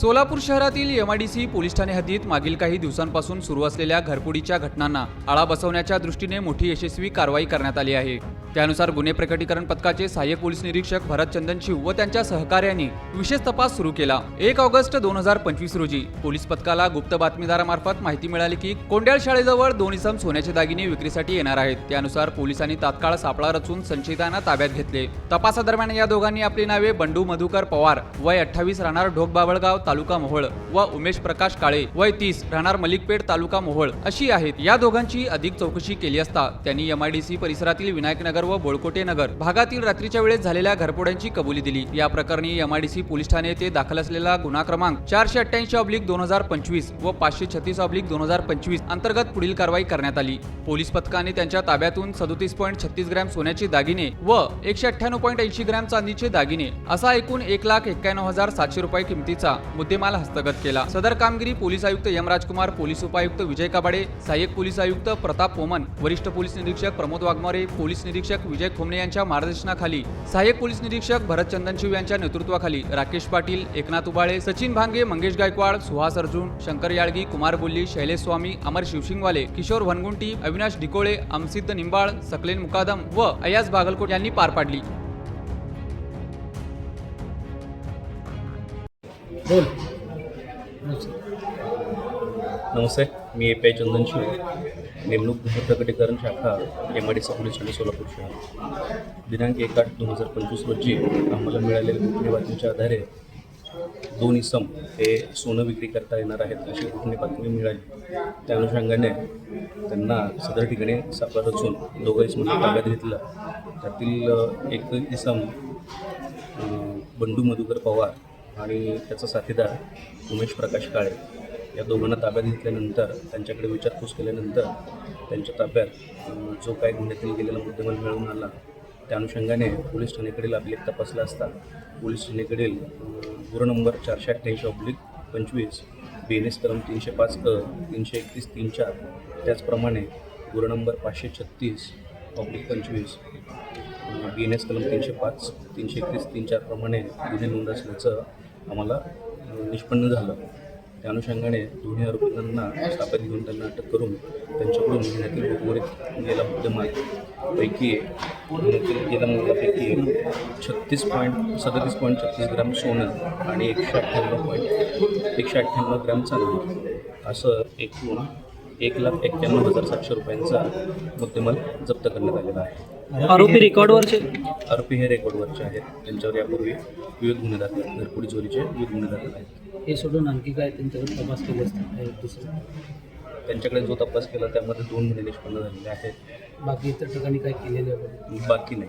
सोलापूर शहरातील MIDC police Thane हद्दीत मागील काही दिवसांपासून सुरू असलेल्या घरफोडीच्या घटनांना आळा बसवण्याच्या दृष्टीने मोठी यशस्वी कारवाई करण्यात आली आहे. त्यानुसार गुन्हे प्रकटीकरण पथकाचे सहाय्यक पोलीस निरीक्षक भरत चंदन शिव व त्यांच्या सहकार्यांनी विशेष तपास सुरू केला. एक ऑगस्ट दोन हजार पंचवीस रोजी पोलीस पथकाला गुप्त बातमीदारामार्फत माहिती मिळाली की कोंड्याळ शाळेजवळ दोन इसम सोन्याचे दागिने विक्रीसाठी येणार आहेत. त्यानुसार पोलिसांनी तात्काळ सापळा रचून संशयितांना ताब्यात घेतले. तपासादरम्यान या दोघांनी आपली नावे बंडू मधुकर पवार वय अठ्ठावीस राहणार ढोक बाबळगाव तालुका मोहोळ व उमेश प्रकाश काळे वय तीस राहणार मलिकपेठ तालुका मोहोळ अशी आहेत. या दोघांची अधिक चौकशी केली असता त्यांनी एमआयडीसी परिसरातील विनायकनगर व बोळकोटे नगर भागातील रात्रीच्या वेळेस झालेल्या घरफोड्यांची कबुली दिली. या प्रकरणी एमआयडीसी पोलीस ठाणे येथे दाखल असलेला गुन्हा क्रमांक चारशे अठ्ठ्याऐंशी ऑब्लिक दोन हजार पंचवीस व पाचशे छत्तीस ऑब्लिक दोन हजार पंचवीस अंतर्गत पुढील कारवाई करण्यात आली. पोलीस पथकाने त्यांच्या ताब्यातून सदोतीस पॉईंट छत्तीस ग्रॅम सोन्याचे दागिने व एकशे अठ्ठ्याण्णव पॉईंट ऐंशी ग्रॅम चांदीचे दागिने असा एकूण एक लाख एक्क्याण्णव हजार सातशे रुपये किमतीचा मुद्देमाल हस्तगत केला. सदर कामगिरी पोलीस आयुक्त एम राजकुमार पोलीस उपायुक्त विजय काबाडे सहाय्यक पोलीस आयुक्त प्रताप पोमन वरिष्ठ पोलीस निरीक्षक प्रमोद वाघमारे पोलीस निरीक्षक विजय खोमणे यांच्या मार्गदर्शनाखाली सहाय्यक पोलीस निरीक्षक भरत चंदनशिव यांच्या नेतृत्वाखाली राकेश पाटील एकनाथ उबाळे सचिन भांगे मंगेश गायकवाड सुहास अर्जुन शंकर याळगी कुमार बोल्ली शैलेश स्वामी अमर शिवशिंगवाले किशोर वनगुंटी अविनाश ढिकोळे अमसिद्ध निंबाळ सकलेन मुकादम व अयाज बागलकोट यांनी पार पाडली. बोल. नमस्ते मी ए पी आय चंदनशिव नेमणूक गुन्हे प्रकटीकरण शाखा M I D C police Thane Solapur शहर दिनांक एक आठ दोन हजार पंचवीस रोजी आम्हाला मिळालेल्या गुप्त बातमीच्या आधारे दोन इसम हे सोनं विक्री करता येणार आहेत अशी गुप्त बातमी मिळाली. त्या अनुषंगाने त्यांना सदर ठिकाणी सापळा रचून दोघं इसमांना ताब्यात घेतलं. त्यातील एक इसम बंडू मधुकर पवार आणि त्याचा साथीदार उमेश प्रकाश काळे या दोघांना ताब्यात घेतल्यानंतर त्यांच्याकडे विचारपूस केल्यानंतर त्यांच्या ताब्यात जो काही गुन्ह्यातील गेलेला मुद्देमाल मिळून आला त्या अनुषंगाने पोलीस ठाणेकडील अभिलेख तपासला असता पोलीस ठाणेकडील गुरु नंबर चारशे अठ्ठ्याऐंशी ऑब्लिक पंचवीस बी एन एस कलम तीनशे पाच क तीनशे एकतीस तीन चार त्याचप्रमाणे गुरु नंबर पाचशे छत्तीस ऑब्लिक पंचवीस बी एन एस कलम तीनशे पाच तीनशे एकतीस तीन चारप्रमाणे गुन्हे नोंद असल्याचं आम्हाला निष्पन्न झालं. त्या अनुषंगाने दोन्ही आरोपींना ताब्यात घेऊन त्यांना अटक करून त्यांच्याकडून महिन्यातील उर्वरित गेला मुद्देमाल पैकी गेल्या मुद्द्यापैकी छत्तीस पॉईंट सदतीस पॉईंट छत्तीस ग्राम सोनं आणि एकशे अठ्ठ्याण्णव पॉईंट एकशे अठ्ठ्याण्णव ग्राम चांदी असं एकूण एक लाख एक्क्याण्णव हजार सातशे रुपयांचा मुद्देमाल जप्त करण्यात आलेला आहे. आरोपी रेकॉर्डवरचे आरोपी हे रेकॉर्डवरचे आहेत. त्यांच्यावर यापूर्वी विविध गुन्हे दाखल आहेत. घरपोडी चोरीचे विविध गुन्हे दाखल आहेत. हे सोडून आणखी काय त्यांच्याकडे तपास केले असतात दुसरं? त्यांच्याकडे जो तपास केला त्यामध्ये दोन गुन्हे निष्पन्न झालेले आहेत. बाकी इतर ठिकाणी काय केलेले बाकी नाही.